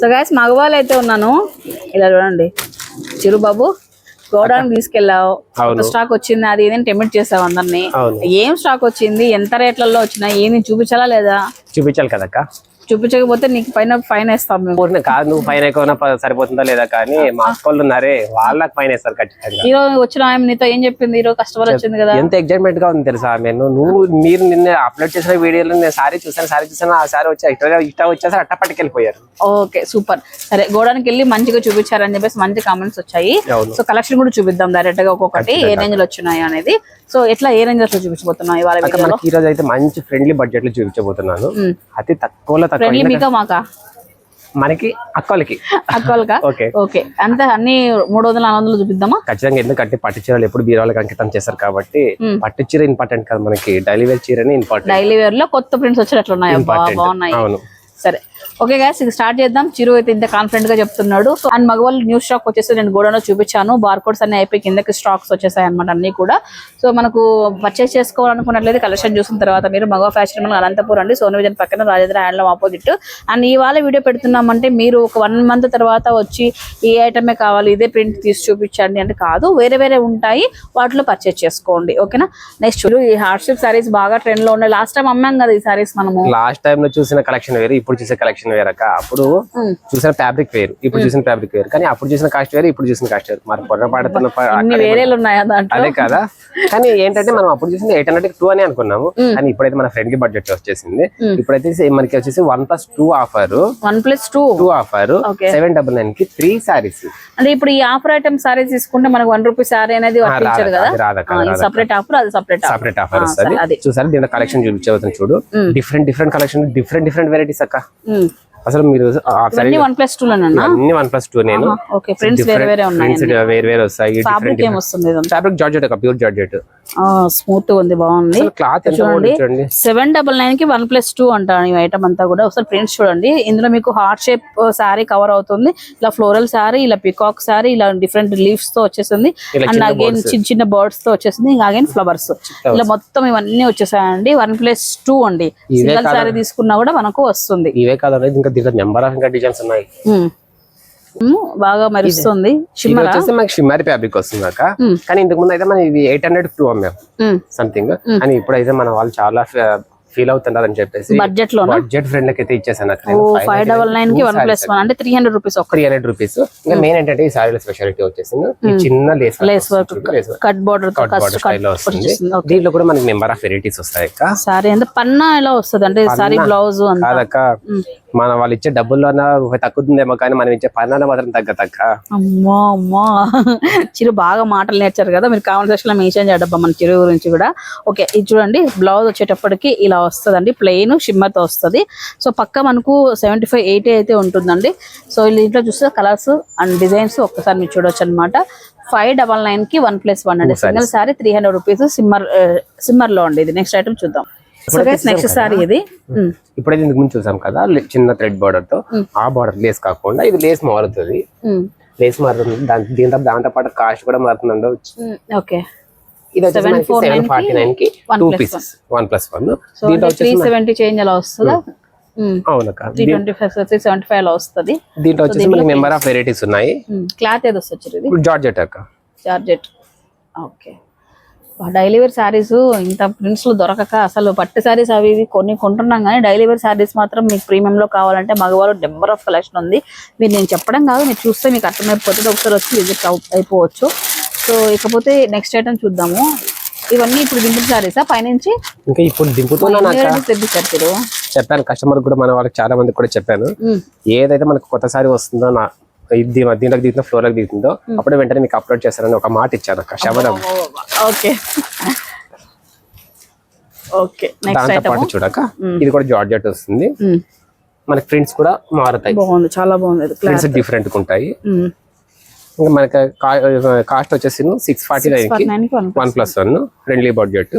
So guys మగవాళ్ళు అయితే ఉన్నాను. ఇలా చూడండి. చిరుబాబు గోడానికి తీసుకెళ్ళావు. స్టాక్ వచ్చింది అది ఏదైనా టెమిట్ చేసావు అందరినీ. ఏం స్టాక్ వచ్చింది ఎంత రేట్లలో వచ్చినాయి ఏమి చూపించాలా లేదా? చూపించాలి కదక్క? చూపించకపోతే నీకు పైన ఫైన్ వేస్తాం మేము. కాదు నువ్వు ఫైన్ ఎక్కువ సరిపోతుందా లేదా కానీ మా వాళ్ళు ఉన్నారే వాళ్ళకి ఫైన్ వేస్తారు ఖచ్చితంగా. ఈ రోజు వచ్చిన ఆమె నీతో ఏం చెప్పింది? ఈ రోజు కస్టమర్ వచ్చింది కదా. ఎంత ఎగ్జైట్మెంట్గా ఉంది తెలుసా నేను? నువ్వు మీరు నిన్న అప్లోడ్ చేసిన వీడియోలో నేను సారీ చూసాను సారీ చూసాను ఆ సారీ వచ్చి ఇట్లా ఇట్లా వచ్చేసి అట్ట పట్టుకెళ్ళిపోయారు ఓకే సూపర్. సరే గోడానికి వెళ్ళి మంచిగా చూపించారని చెప్పేసి మంచి కామెంట్స్ వచ్చాయి. సో కలెక్షన్ కూడా చూపిద్దాం డైరెక్ట్గా ఒక్కొక్కటి ఏ రేంజ్లో వచ్చినాయి అనేది. సో ఎట్లా ఏ రేంజ్లో చూపించబోతున్నాం ఇవాళ అక్క వీడియోలో? మనకి ఈ రోజు అయితే మంచి ఫ్రెండ్లీ బడ్జెట్లో చూపించబోతున్నాను. అతి తక్కువలో తక్కువ ఫ్రెండ్లీ మీకా? మనకి అక్కలకి. అక్కలకా? ఓకే. ఓకే. అంతే అన్ని మూడు వందల నాలుగు వందలు చూపిద్దామా? ఖచ్చితంగా ఎందుకంటే పట్టు చీరలు ఎప్పుడు బీరాలకు అంకితం చేస్తారు కాబట్టి పట్టు చీర ఇంపార్టెంట్ కాదు మనకి. డైలీ వేర్ చీరనే ఇంపార్టెంట్ డైలీ వేర్లో కొత్త ప్రింట్స్ వచ్చేటట్లు ఉన్నాయి అబ్బా, ఇంపార్టెంట్ బాగున్నాయి. అవును. సరే. ఓకే గాయస్ ఇది స్టార్ట్ చేద్దాం. చిరు అయితే ఇంత కాన్ఫిడెంట్గా చెప్తున్నాడు. సో అండ్ మగవాళ్ళు న్యూ స్టాక్ వచ్చేసి నేను గోడౌన్లో చూపించాను. బార్ కోడ్స్ అన్ని అయిపోయి కిందకి స్టాక్స్ వచ్చేసాయి అనమాట అన్ని కూడా. సో మనకు పర్చేస్ చేసుకోవాలనుకున్నట్లయితే కలెక్షన్ చూసిన తర్వాత మీరు మగవా ఫ్యాషన్ మన అనంతపూర్ అండి. సోను విజన్ పక్కన రాజేంద్ర హ్యాండ్లూమ్ ఆపోజిట్ అండ్ ఇవాళ వీడియో పెడుతున్నామంటే మీరు ఒక వన్ మంత్ తర్వాత వచ్చి ఈ ఐటమే కావాలి ఇదే ప్రింట్ తీసి చూపించండి అంటే కాదు. వేరే వేరే ఉంటాయి. వాటిలో పర్చేస్ చేసుకోండి. ఓకేనా నెక్స్ట్ చూడు ఈ హార్డ్షిప్ సారీస్ బాగా ట్రెండ్లో ఉన్నాయి. లాస్ట్ టైం అమ్మాం కదా ఈ సారీస్ మనము. లాస్ట్ టైం లో చూసిన కలెక్షన్ వేరు ఇప్పుడు చూసే కలెక్షన్ వేరక్క అప్పుడు Hmm. చూసిన ఫ్యాబ్రిక్ వేరు. ఇప్పుడు చూసిన ఫ్యాబ్రిక్ వేరు. కానీ అప్పుడు చూసిన కాస్ట్ వేరు ఇప్పుడు చూసిన కాస్ట్ వేరు. మరి పొరపాటుతున్న అదే కదా. కానీ ఏంటంటే మనం అప్పుడు చూసింది ఎయిట్ హండ్రెడ్ టూ అని అనుకున్నాము. కానీ ఇప్పుడైతే మన ఫ్రెండ్లీ బడ్జెట్ వచ్చేసింది. ఇప్పుడైతే మనకి వచ్చేసి one plus two offer one plus two two offer. Seven double నైన్కి త్రీ సారీస్ అంటే ఇప్పుడు ఈ ఆఫర్ ఐటమ్ సారీ తీసుకుంటే మనకు వన్ రూపీ సారీ అనేది సపరేట్ ఆఫర్ అది సపరేట్ సపరేట్ ఆఫర్ చూసారు? దీంట్లో కలెక్షన్ చూపించబోతుంది చూడు. Different different collection different different varieties అక్క. అసలు మీరు అన్ని వన్ ప్లస్ టూ అన్ని వన్ ప్లస్ టూ నేను. ఓకే ఫ్రెండ్స్ వేరే వేరే ఉన్నాయి ప్రింట్స్ వేరు వేరు వస్తాయి ఫ్యాబ్రిక్ ఏం వస్తుంది ఫ్యాబ్రిక్ జార్జెట్ ఒక ప్యూర్ జార్జెట్ స్మూత్ ఉంది బాగుంది. క్లాత్ చూడండి. సెవెన్ డబల్ నైన్కి వన్ ప్లస్ టూ అంటాను ఈ ఐటమ్ అంతా కూడా. ఒకసారి ప్రింట్స్ చూడండి. ఇందులో మీకు హార్ట్ షేప్ శారీ కవర్ అవుతుంది. ఇలా ఫ్లోరల్ శారీ ఇలా పికాక్ శారీ ఇలా డిఫరెంట్ లీవ్స్తో వచ్చేసింది. అండ్ అగైన్ చిన్న చిన్న బర్డ్స్తో వచ్చేసింది. ఇంకా అగైన్ ఫ్లవర్స్ ఇలా మొత్తం ఇవన్నీ వచ్చేసాయండి. వన్ ప్లస్ టూ అండి. సింగల్ శారీ తీసుకున్నా కూడా మనకు వస్తుంది. ఇవే కాదు ఇంకా దీంట్లో నెంబర్ ఆఫ్ ఇంకా డిజైన్స్ ఉన్నాయి. బాగా మెరుస్తుంది. వచ్చేసి మనకి షిమ్మరీ ఫ్యాబ్రిక్ వస్తుంది అక్క కానీ ఇంతకు ముందు అయితే మనం ఇది ఎయిట్ హండ్రెడ్ టూ అమ్మాం. సంథింగ్ కానీ ఇప్పుడైతే మన వాళ్ళు చాలా ఫీల్ అవుతున్నారు అని చెప్పేసి బడ్జెట్లో బడ్జెట్ ఫ్రెండ్ లకి అయితే ఇచ్చేసాను ఫైవ్ డబల్ నైన్కి వన్ ప్లస్ వన్ అంటే three hundred rupees three hundred rupees ఇంకా మెయిన్ ఏంటంటే ఈ సారీలో స్పెషాలిటీ వచ్చేసింది. చిన్న lace lace work cut border border స్టైల్లో వస్తుంది. దీంట్లో కూడా మనకి నెంబర్ ఆఫ్ వెరైటీస్ వస్తాయి సారీ అంటే పన్నా ఎలా వస్తుంది అంటే సారీ బ్లౌజ్ కాదక్క. మన వాళ్ళు ఇచ్చే డబ్బుల్లో తగ్గుతుందేమో కానీ మనం ఇచ్చే పన్నాన మాత్రం తగ్గదక్క అమ్మో అమ్మో. చిరు బాగా మాటలు నేర్చారు కదా మీరు కామెంట్ సెక్షన్లో మెన్షన్ చేయడబ్బా మన చిరు గురించి కూడా. ఓకే ఇది చూడండి బ్లౌజ్ వచ్చేటప్పటికి ఇలా వస్తుందండి ప్లెయిన్ షిమ్మర్తో వస్తుంది. సో పక్క మనకు సెవెంటీ ఫైవ్ ఎయిటీ అయితే ఉంటుందండి. సో దీంట్లో చూస్తే కలర్స్ అండ్ డిజైన్స్ ఒక్కసారి మీరు చూడొచ్చు అనమాట ఫైవ్ డబల్ నైన్కి వన్ ప్లస్ వన్ అండి. Single sari. Three hundred rupees shimmer సిమ్మర్లో అండి ఇది. నెక్స్ట్ ఐటమ్ చూద్దాం. నెక్స్ట్ సారీ ఇది. ఇప్పుడైతే ఇంతకు ముందు చూసాం కదా చిన్న థ్రెడ్ బార్డర్తో. ఆ బార్డర్ లేస్ కాకుండా ఇది లేస్ మారుతుంది. లేస్ మారుతుంది. దాని దీంతో దాంతో పాటు కాస్ట్ కూడా మారుతుంది ఓకే. ఇది వచ్చేసి మనకి 749 సెవెన్ ఫార్టీ నైన్కి two pieces one plus one so three seventy change అలా వస్తుందా? అవునక్క వస్తుంది? దీంట్లో వచ్చేసి మనకి నెంబర్ ఆఫ్ వెరైటీస్ ఉన్నాయి. క్లాత్ ఏది జార్జెట్ అక్క. Georgette. Okay. Daily wear saris ఇంత ప్రింట్స్లో దొరకక అసలు పట్టు శారీస్ అవి ఇవి కొన్ని కొంటున్నాం కానీ డైలీ వేర్ శారీస్ మాత్రం మీకు ప్రీమియం లో కావాలంటే మగవాళ్ళు నెంబర్ ఆఫ్ కలెక్షన్ ఉంది. మీరు నేను చెప్పడం కాదు మీరు చూస్తే మీకు అర్థమైపోతుంది. ఒకసారి వచ్చి విజిట్ అయిపోవచ్చు. సో ఇకపోతే నెక్స్ట్ ఐటమ్ చూద్దాము. ఇవన్నీ ఇప్పుడు దింపుడు శారీసా? పైనుంచి ఇంకా ఇప్పుడు దింపుతున్నాను చెప్పాను కస్టమర్ కూడా మన వాళ్ళకి చాలా మందికి కూడా చెప్పాను. ఏదైతే మనకు కొత్త సారి వస్తుందో నా దీంట్లోకి దిగుతుందో ఫ్లోర్లోకి దిగుతుందో అప్పుడే వెంటనే మీకు అప్లోడ్ చేస్తానని ఒక మాట ఇచ్చాను అక్క శబదం ఓకే. ఓకే దాంతో పాటు చూడక ఇది కూడా జార్జెట్ వస్తుంది. మనకి ప్రింట్స్ కూడా మారుతాయి. బాగుంది చాలా బాగుంది ప్రింట్స్ డిఫరెంట్ ఉంటాయి. ఇంకా మనకి కాస్ట్ వచ్చేసి సిక్స్ ఫార్టీ నైన్కి one plus one friendly budget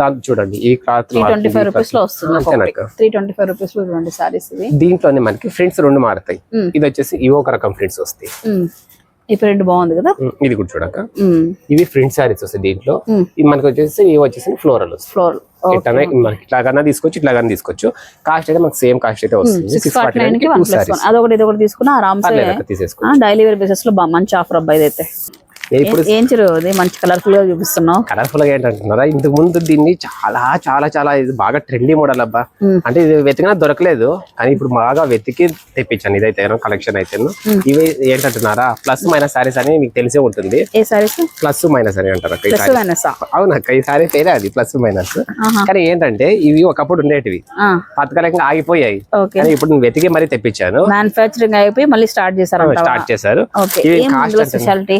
దాంతో చూడండి ఈ క్లాత్ ట్వంటీ ఫైవ్ రూపీస్లో వస్తుంది త్రీ ట్వంటీ ఫైవ్ రూపీస్లో సారీస్ దీంట్లోనే మనకి ఫ్రింట్స్ రెండు మారుతాయి. మ్మ్. ఇది వచ్చేసి ఇవో ఒక రకం ఫ్రింట్స్ వస్తాయి. మ్మ్. ఈ ప్రింట్ బాగుంది కదా? ఇది కూడా చూడక. ఇవి ప్రింట్ సారీస్ వస్తాయి దీంట్లో. ఇవి మనకి వచ్చేసి ఇవి వచ్చేసి ఫ్లోరల్ వస్తాయి. ఫ్లోర్ ఇట్లానే మనకి ఇట్లాగన్నా తీసుకోవచ్చు ఇట్లాగన్నా తీసుకోవచ్చు. కాస్ట్ అయితే మనకి సేమ్ కాస్ట్ అయితే వస్తుంది. సిక్స్ సిక్స్ ఫార్టీ నైన్కి వన్ ప్లస్ వన్ అదొకటి ఇదొకటి తీసుకున్నా ఆరామ్సే. డైలీ వేర్ బేసిస్లో మంచి ఆఫర్ అబ్బాయి అయితే ఇప్పుడు ఏం మంచి కలర్ఫుల్గా చూపిస్తున్నావు. కలర్ఫుల్గా ఏంటంటున్నారా? ఇంతకు ముందు దీన్ని చాలా చాలా చాలా ఇది బాగా ట్రెండీ మోడల్ అబ్బా. అంటే ఇది వెతికినా దొరకలేదు. కానీ ఇప్పుడు బాగా వెతికి తెప్పించాను. ఇదైతే కలెక్షన్ అయితే ఇవి ఏంటంటున్నారా? ప్లస్ మైనస్ సారీస్ అని మీకు తెలిసే ఉంటుంది. ఏ సారీస్ ప్లస్ మైనస్ అని అంటారు అవునక్క ఈ సారీ పేరే అది ప్లస్ మైనస్ కానీ ఏంటంటే ఇవి ఒకప్పుడు ఉండేటివి. పథకాలంగా ఆగిపోయాయి. కానీ ఇప్పుడు నేను వెతికి మరీ తెప్పించాను. మ్యానుఫ్యాక్చరింగ్ అయిపోయి మళ్ళీ స్టార్ట్ చేశారు. స్టార్ట్ చేశారు స్పెషాలిటీ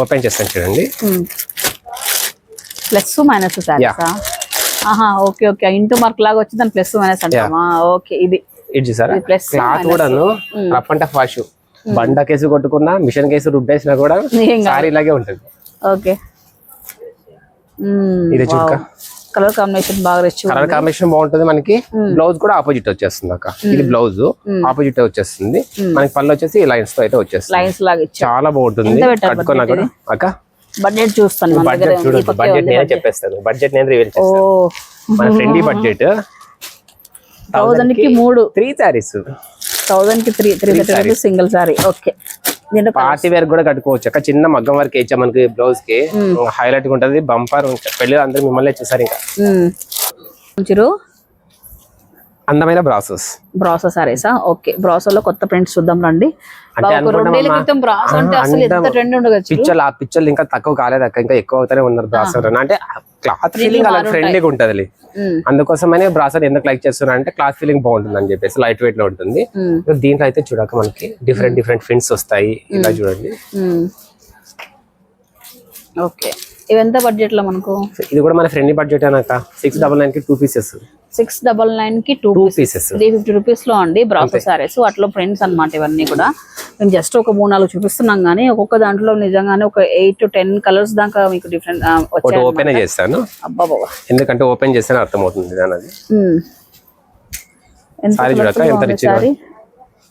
ఓపెన్ చేస్తాను చూడండి. ప్లస్ మైనస్ ఆహా ఓకే ఓకే. ఇంటూ మార్క్ లాగా వచ్చి దాని ప్లస్ మైనస్ అంటామా? ఓకే ఇది. ఇది చూసారా? క్లాత్. కూడాను రఫ్ అండ్ టఫ్ వాష్. బండ కేసు కొట్టుకున్నా మిషన్ కేసు రుబ్బేసినా కూడా. సారీ లాగే ఉంటుంది. ఓకే. ఇది చూడక కలర్ కాంబినేషన్ బాగా రిచ్ కలర్ కాంబినేషన్ బాగుంటుంది మనకి. బ్లౌజ్ కూడా ఆపోజిట్ వచ్చేస్తుంది అక్క. ఇది బ్లౌజ్ ఆపోజిట్ వచ్చేస్తుంది. మనకి పళ్ళు వచ్చేసి లైన్స్తో అయితే వచ్చేస్తుంది. లైన్స్ లాగా చాలా బాగుంటుంది. కట్టుకున్నా కూడా. అక్క? బడ్జెట్ చూస్తాను బడ్జెట్ నేనే చెప్పేస్తాను. బడ్జెట్ నేను రివీల్ చేస్తాను. మన ఫ్రెండ్లీ బడ్జెట్ థౌజండ్కి మూడు. త్రీ సారీస్ థౌజండ్కి three three single sari okay party wear కూడా కట్టుకోవచ్చు. అక్క చిన్న మగ్గం వరకు వేయచ్చా మనకి బ్లౌజ్కి హైలైట్గా ఉంటది. బంపర్ పెళ్ళి అందరూ మిమ్మల్ని చూసారు ఇంకా. అందమైన బ్రాసెస్. బ్రాసో సారీసా? ఓకే. బ్రాసోలో కొత్త ప్రింట్స్ చూద్దాం రండి. అంటే రెండేళ్ళ. క్రితం బ్రాసో అంటే అసలు ఎంత. ట్రెండ్ పిచ్చలు ఆ పిచ్చలు ఇంకా తక్కువ కాలేదు అక్క. ఇంకా ఎక్కువ అవుతానే ఉన్నారు బ్రాసర్ అంటే క్లాత్ ఫీలింగ్ అలా ఫ్రెండ్లీగా ఉంటది. అందుకోసమనే బ్రాసర్ ఎందుకు లైక్ చేస్తున్నా అంటే క్లాత్ ఫీలింగ్ బాగుంటుంది అని చెప్పేసి లైట్ వెయిట్లో ఉంటుంది. దీంట్లో అయితే చూడక మనకి డిఫరెంట్ డిఫరెంట్ ఫిన్స్ వస్తాయి. ఇలా చూడండి. ఓకే. ఇవెంత బడ్జెట్లో మనకు? ఇది కూడా మన ఫ్రెండ్లీ బడ్జెట్ అనక సిక్స్ డబల్ నైన్కి టూ పీసెస్ సిక్స్ డబల్ నైన్కి టూ పీసెస్ త్రీ ఫిఫ్టీ రూపీస్లో అండి బ్రాసో సారీస్. అట్లా ప్రింట్స్ అన్నమాట ఇవన్నీ కూడా. మేము జస్ట్ ఒక మూడు నాలుగు చూపిస్తున్నాం కానీ ఒక్కొక్క దాంట్లో నిజంగానే ఒక ఎయిట్ టు టెన్ కలర్స్ దాకా మీకు డిఫరెంట్ ఓపెన్ చేస్తాను. అబ్బా బాబా ఎందుకంటే ఓపెన్ చేస్తేనే అర్థమవుతుంది. ఎంత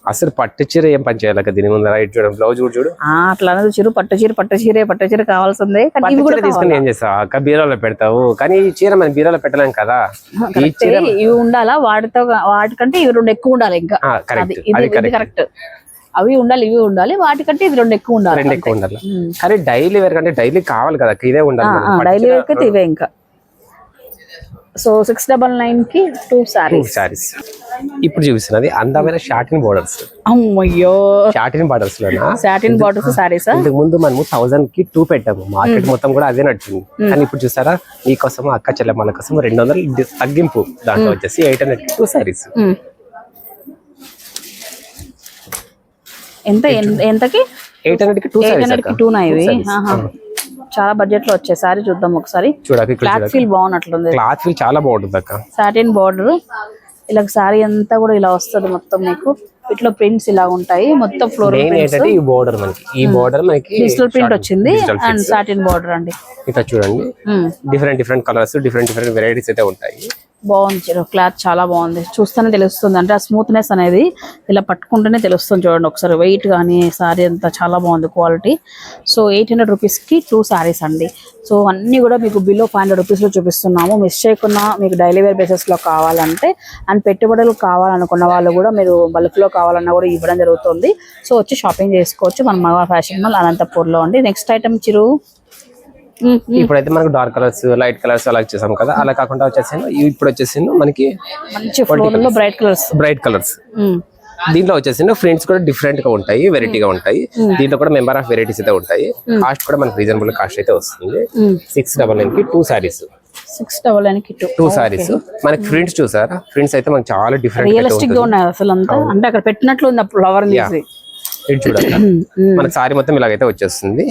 అసలు పట్టు చీర ఏం పని చేయాలి దీని ముందు రైట్ చూడండి బ్లౌజ్ కూడా చూడు. అట్లా చిరు పట్టు చీర పట్టు చీరే పట్టు చీర కావాల్సిందే తీసుకుని ఏం చేస్తావు? అక్క బీరోలో పెడతావు. కానీ ఈ చీర మనం బీరోలో పెట్టలేం కదా. ఈ చీర. ఇవి ఉండాలా? వాటితో వాటికంటే ఇవి రెండు ఎక్కువ ఉండాలి ఇంకా. కరెక్ట్ అవి ఉండాలి ఇవి ఉండాలి వాటికంటే ఇది రెండు ఎక్కువ ఉండాలి రెండు ఎక్కువ ఉండాలి. కానీ డైలీ వేర్ కంటే డైలీ కావాలి కదా ఇదే ఉండాలి డైలీ వేర్ అయితే ఇవే ఇంకా. సో సిక్స్ డబల్ నైన్కి టూ సారీస్. సారీస్. ఇప్పుడు చూపిస్తున్నది అందమైన షార్టిన్ బోర్డర్స్ అమ్మయ్యో. షార్టిన్ బోర్డర్స్ లోనా? సాటిన్ బార్డర్స్ సారీసా ఇంతకు ముందు మనము థౌసండ్కి టూ పెట్టాము. మార్కెట్ మొత్తం కూడా అదే నడిచింది. కానీ ఇప్పుడు చూసారా మీకోసం అక్క చెల్లెమ్మల కోసం రెండు వందలు తగ్గింపు దాంట్లో వచ్చేసి ఎయిట్ హండ్రెడ్ టూ సారీస్ ఎంత ఎంతకి? ఎయిట్ హండ్రెడ్కి టూ ఎయిట్ సారీస్ హండ్రెడ్కి టూ ఇవి ఆహా. చాలా బడ్జెట్లో వచ్చాయి సారీ చూద్దాం ఒకసారి. ఇక్కడ క్లాత్ ఫీల్ బాగున్నట్లుంది. క్లాత్ ఫీల్ చాలా బాగుంటుంది అక్క. సాటిన్ బార్డర్ ఇలా సారీ అంతా కూడా ఇలా వస్తుంది మొత్తం మీకు. ఇట్లా ప్రింట్స్ ఇలా ఉంటాయి. మొత్తం ఫ్లోర్ ఏంటంటే ఈ బోర్డర్ మనకి. ఈ బోర్డర్ మనకి డిజిటల్ ప్రింట్ వచ్చింది అండ్ సాటిన్ బార్డర్ అండి. ఇట్లా చూడండి. Different different colours different different varieties అయితే ఉంటాయి. బాగుంది. క్లాత్ చాలా బాగుంది. చూస్తేనే తెలుస్తుంది. అంటే ఆ స్మూత్నెస్ అనేది ఇలా పట్టుకుంటేనే తెలుస్తుంది చూడండి. ఒకసారి వెయిట్ కానీ సారీ అంతా చాలా బాగుంది క్వాలిటీ సో ఎయిట్ హండ్రెడ్ రూపీస్కి టూ శారీస్ అండి. సో అన్నీ కూడా మీకు బిలో ఫైవ్ హండ్రెడ్ రూపీస్లో చూపిస్తున్నాము. మిస్ చేయకుండా మీకు డైలీ వేర్ బేసిస్లో కావాలంటే అండ్ పెట్టుబడులు కావాలనుకున్న వాళ్ళు కూడా మీరు బల్క్లో కావాలన్నా కూడా ఇవ్వడం జరుగుతుంది. సో వచ్చి షాపింగ్ చేసుకోవచ్చు. మన మగ ఫ్యాషన్ మాల్ అనంతపూర్లో అండి. నెక్స్ట్ ఐటమ్ చిరు. ఇప్పుడైతే మనకు డార్క్ కలర్స్ లైట్ కలర్స్ అలా చేసాం కదా. అలా కాకుండా వచ్చేసి ఇప్పుడు వచ్చేసి మనకి బ్రైట్ కలర్స్ బ్రైట్ కలర్స్ దీంట్లో వచ్చేసి ఫ్రెండ్స్ కూడా డిఫరెంట్గా ఉంటాయి వెరైటీగా ఉంటాయి. దీంట్లో కూడా మెంబర్ ఆఫ్ వెరైటీస్ అయితే ఉంటాయి. కాస్ట్ కూడా మనకి రీజనబుల్ కాస్ట్ అయితే వస్తుంది. సిక్స్ డబల్ నైన్కి టూ సారీస్ సిక్స్ డబల్ నైన్కి టూ టూ సారీస్ మనకి ప్రింట్స్ చూసారా? ప్రింట్స్ అయితే మనకి చాలా డిఫరెంట్ రియలిస్టిక్గా ఉన్నాయి అసలు అంతా. అంటే అక్కడ పెట్టినట్లు ఉంది ఫ్లవర్ చూడండి మనకి సారీ మొత్తం ఇలాగైతే వచ్చేస్తుంది.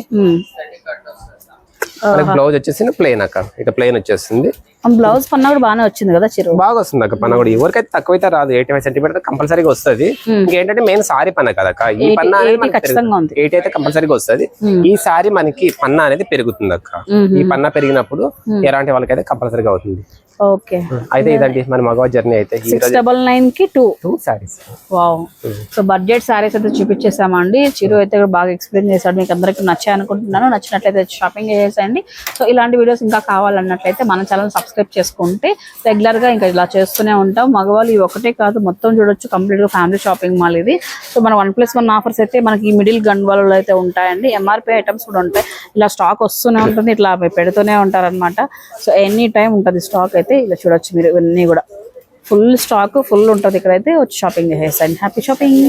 మనకి బ్లౌజ్ వచ్చేసి ప్లెయిన్ అక్క. ఇక ప్లెయిన్ వచ్చేస్తుంది బ్లౌజ్ పన్నా కూడా బాగానే వచ్చింది కదా చిరు? బాగా వస్తుంది అక్క పన్న కూడా. ఎవరికైతే తక్కువైతే రాదు ఎయిటీ ఫైవ్ సెంటీమీటర్ కంపల్సరీగా వస్తుంది. ఇంకేంటంటే మెయిన్ సారీ పన్న కదా అక్క. ఈ పన్న అనేది ఎయిట్ అయితే కంపల్సరీగా వస్తుంది. ఈ సారీ మనకి పన్న అనేది పెరుగుతుంది అక్క. ఈ పన్న పెరిగినప్పుడు ఎలాంటి వాళ్ళకైతే కంపల్సరీగా అవుతుంది. ఓకే. అయితే ఇదండి మన మగవా జర్నీ అయితే. సిక్స్ డబల్ నైన్కి two two saris wow so budget saris అయితే చూపించేసామండి. చిరు అయితే బాగా ఎక్స్ప్లెయిన్ చేశాడు. మీకు అందరికీ నచ్చాయి అనుకుంటున్నాను నచ్చినట్లయితే షాపింగ్ చేసేయండి. సో ఇలాంటి వీడియోస్ ఇంకా కావాలన్నట్లయితే మన ఛానల్ సబ్స్క్రైబ్ చేసుకుంటే రెగ్యులర్గా ఇంకా ఇలా చేస్తూనే ఉంటాం. మగవాళ్ళు ఇవి ఒకటే కాదు మొత్తం చూడొచ్చు. కంప్లీట్గా ఫ్యామిలీ షాపింగ్ మాల్ ఇది. సో మన వన్ ప్లస్ వన్ ఆఫర్స్ అయితే మనకి ఈ మిడిల్ గండ్వాలలో అయితే ఉంటాయండి. ఎంఆర్పి ఐటమ్స్ కూడా ఉంటాయి. ఇలా స్టాక్ వస్తూనే ఉంటుంది ఇట్లా పెడుతూనే ఉంటారన్నమాట. సో ఎనీ టైం ఉంటుంది స్టాక్ అయితే ఇలా చూడొచ్చు మీరు ఇవన్నీ కూడా. ఫుల్ స్టాక్ ఫుల్ ఉంటుంది ఇక్కడైతే. వచ్చి షాపింగ్ చేసేసండి హ్యాపీ షాపింగ్